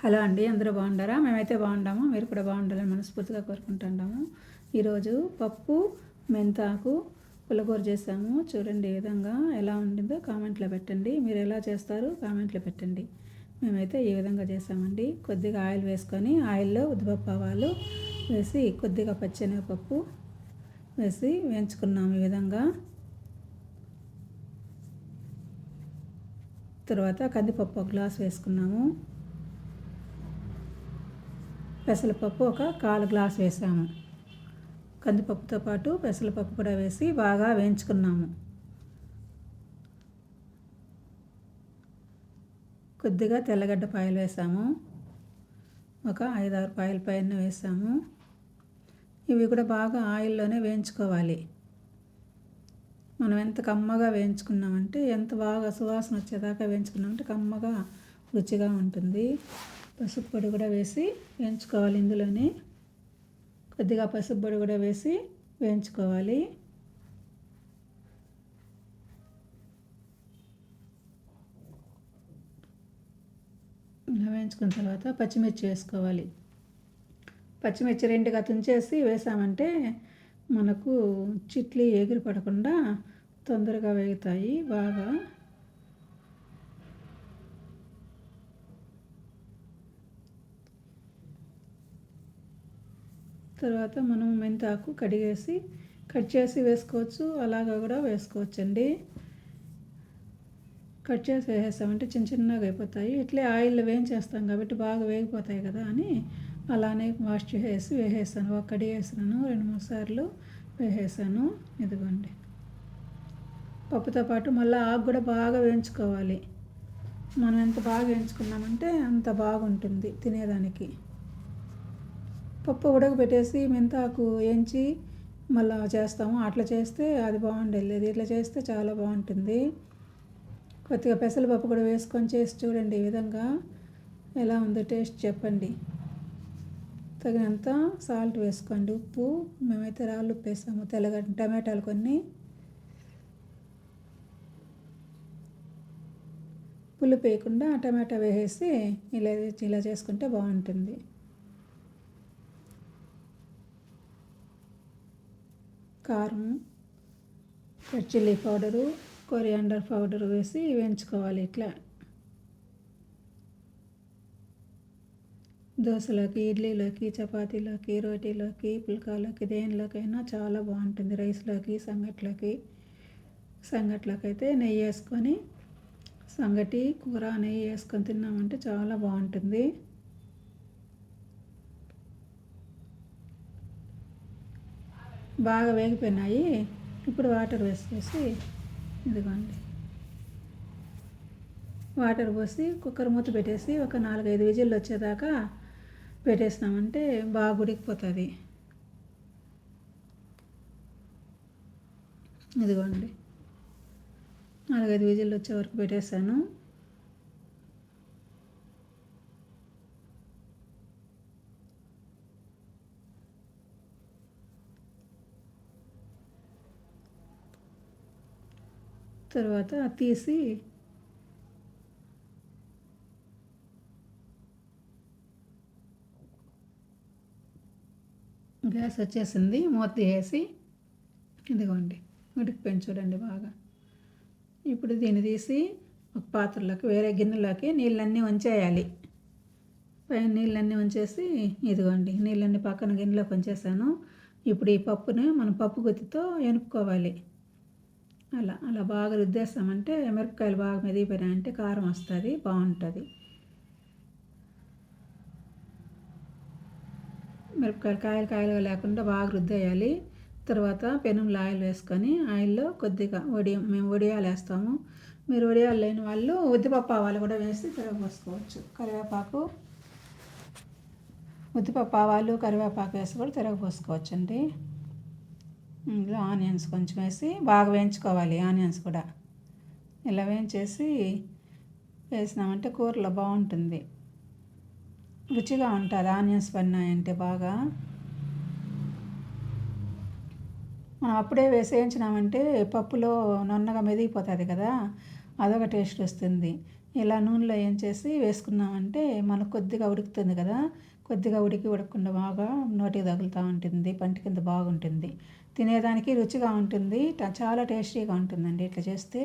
Hello అండి అందరూ బాగుండారా? మేమైతే బాగుండాము మీరు కూడా బాగుండాలని మనస్ఫూర్తిగా కోరుకుంటున్నాము ఈరోజు పప్పు మెంతాకు పుల్లకూర చేసాము. చూడండి ఈ విధంగా ఎలా ఉండిందో కామెంట్లో పెట్టండి. మీరు ఎలా చేస్తారు కామెంట్లో పెట్టండి. మేమైతే ఈ విధంగా చేసామండి. కొద్దిగా ఆయిల్ వేసుకొని ఆయిల్లో ఉద్దిపప్పు ఆవాలు వేసి కొద్దిగా పచ్చెనగపప్పు వేసి వేయించుకున్నాము ఈ విధంగా. తర్వాత కందిపప్పు ఒక గ్లాస్ వేసుకున్నాము. పెసరపప్పు ఒక కాలు గ్లాస్ వేసాము. కందిపప్పుతో పాటు పెసరపప్పు కూడా వేసి బాగా వేయించుకున్నాము. కొద్దిగా తెల్లగడ్డ పాయలు వేసాము. ఒక ఐదారు పాయల పైన వేసాము. ఇవి కూడా బాగా ఆయిల్లోనే వేయించుకోవాలి. మనం ఎంత కమ్మగా వేయించుకున్నామంటే ఎంత బాగా సువాసన వచ్చేదాకా వేయించుకున్నామంటే కమ్మగా రుచిగా ఉంటుంది. పసుపు పొడి కూడా వేసి వేయించుకోవాలి ఇందులోనే. కొద్దిగా పసుపు పొడి కూడా వేసి వేయించుకోవాలి. ఇలా వేయించుకున్న తర్వాత పచ్చిమిర్చి వేసుకోవాలి. పచ్చిమిర్చి రెండుగా తుంచేసి వేసామంటే మనకు చిట్లి ఎగిరి పడకుండా తొందరగా వేగుతాయి బాగా తర్వాత మనం మెంతాకు కడిగేసి కట్ చేసి వేసుకోవచ్చు. అలాగా కూడా వేసుకోవచ్చండి. కట్ చేసి వేసేసామంటే చిన్న చిన్నగా అయిపోతాయి. ఇట్లే ఆయిల్లో వేయించేస్తాం కాబట్టి బాగా వేగిపోతాయి కదా అని అలానే వాష్ చేసేసి వేసేసాను. ఒక కడిగేసాను రెండు మూడు సార్లు వేసేసాను. ఇదిగోండి. పప్పుతో పాటు మళ్ళీ ఆకు కూడా బాగా వేయించుకోవాలి. మనం ఎంత బాగా వేయించుకున్నామంటే అంత బాగుంటుంది తినేదానికి. పప్పు ఉడకబెట్టేసి మెంతాకు వేయించి మళ్ళీ చేస్తాము. అట్లా చేస్తే అది బాగుండేది. ఇట్లా చేస్తే చాలా బాగుంటుంది. కొద్దిగా పెసరపప్పు కూడా వేసుకొని చేసి చూడండి ఈ విధంగా ఎలా ఉందో టేస్ట్ చెప్పండి. తగినంత సాల్ట్ వేసుకోండి. ఉప్పు మేమైతే రాళ్ళు ఉప్పు వేసాము తెల్లగడ్డ టమాటాలు కొన్ని. పులుపు వేయకుండా టమాటా వేసేసి ఇలా ఇలా చేసుకుంటే బాగుంటుంది. కారం red chilli powder coriander powder వేసి వేయించుకోవాలి ఇట్లా. దోశలోకి ఇడ్లీలోకి చపాతీలోకి రోటీలోకి పుల్కాలోకి దేనిలోకైనా చాలా బాగుంటుంది. రైస్లోకి సంగట్లోకి సంగట్లోకి అయితే నెయ్యి వేసుకొని సంగటి కూర నెయ్యి వేసుకొని తిన్నామంటే చాలా బాగుంటుంది. బాగా వేగిపోయినాయి. ఇప్పుడు వాటర్ వేసేసి ఇదిగోండి. వాటర్ పోసి కుక్కర్ మూత పెట్టేసి ఒక నాలుగైదు విజిల్లు వచ్చేదాకా పెట్టేసినామంటే బాగా ఉడికిపోతుంది. ఇదిగోండి. నాలుగైదు విజిల్లు వచ్చే వరకు పెట్టేశాను. తర్వాత తీసి గ్యాస్ వచ్చేసింది మూత తీసేసి ఇదిగోండి ఉడికిపోయింది చూడండి బాగా. ఇప్పుడు దీన్ని తీసి ఒక పాత్రలోకి వేరే గిన్నెలోకి నీళ్ళన్నీ వంచేయాలి. పైన నీళ్ళన్నీ వంచేసి ఇదిగోండి నీళ్ళన్నీ పక్కన గిన్నెలోకి వంచేసాను. ఇప్పుడు ఈ పప్పుని మనం పప్పు గుత్తితో ఎనుక్కోవాలి. అలా అలా బాగా రుద్దేస్తామంటే మిరపకాయలు బాగా మెదిగిపోయినాయంటే కారం వస్తుంది బాగుంటుంది. మిరపకాయలు కాయలు కాయలు లేకుండా బాగా రుద్దేయాలి. తర్వాత పెనంలో ఆయిల్ వేసుకొని ఆయిల్లో కొద్దిగా వడియం మేము వడియాలు వేస్తాము. మీరు వడియాలు లేని వాళ్ళు ఉద్దిపప్పు ఆవాలు కూడా వేసి తిరగపోసుకోవచ్చు కరివేపాకు ఉద్దిపప్పు ఆవాలు కరివేపాకు వేసి కూడా తిరగపోసుకోవచ్చండి ఇందులో ఆనియన్స్ కొంచెం వేసి బాగా వేయించుకోవాలి ఆనియన్స్ కూడా. ఇలా వేయించేసి వేసినామంటే కూరలో బాగుంటుంది. రుచిగా ఉంటుంది ఆనియన్స్ పడినాయంటే బాగా. మనం అప్పుడే వేసేయించినామంటే పప్పులో నొన్నగా మెదిగిపోతుంది కదా అదొక టేస్ట్ వస్తుంది. ఇలా నూనెలో ఏం చేసి వేసుకున్నామంటే మనకు కొద్దిగా ఉడుకుతుంది కదా కొద్దిగా ఉడికి ఉడకకుండా బాగా నోటికి తగులుతూ ఉంటుంది పంటి కింద బాగుంటుంది. తినేదానికి రుచిగా ఉంటుంది చాలా టేస్టీగా ఉంటుందండి ఇట్లా చేస్తే.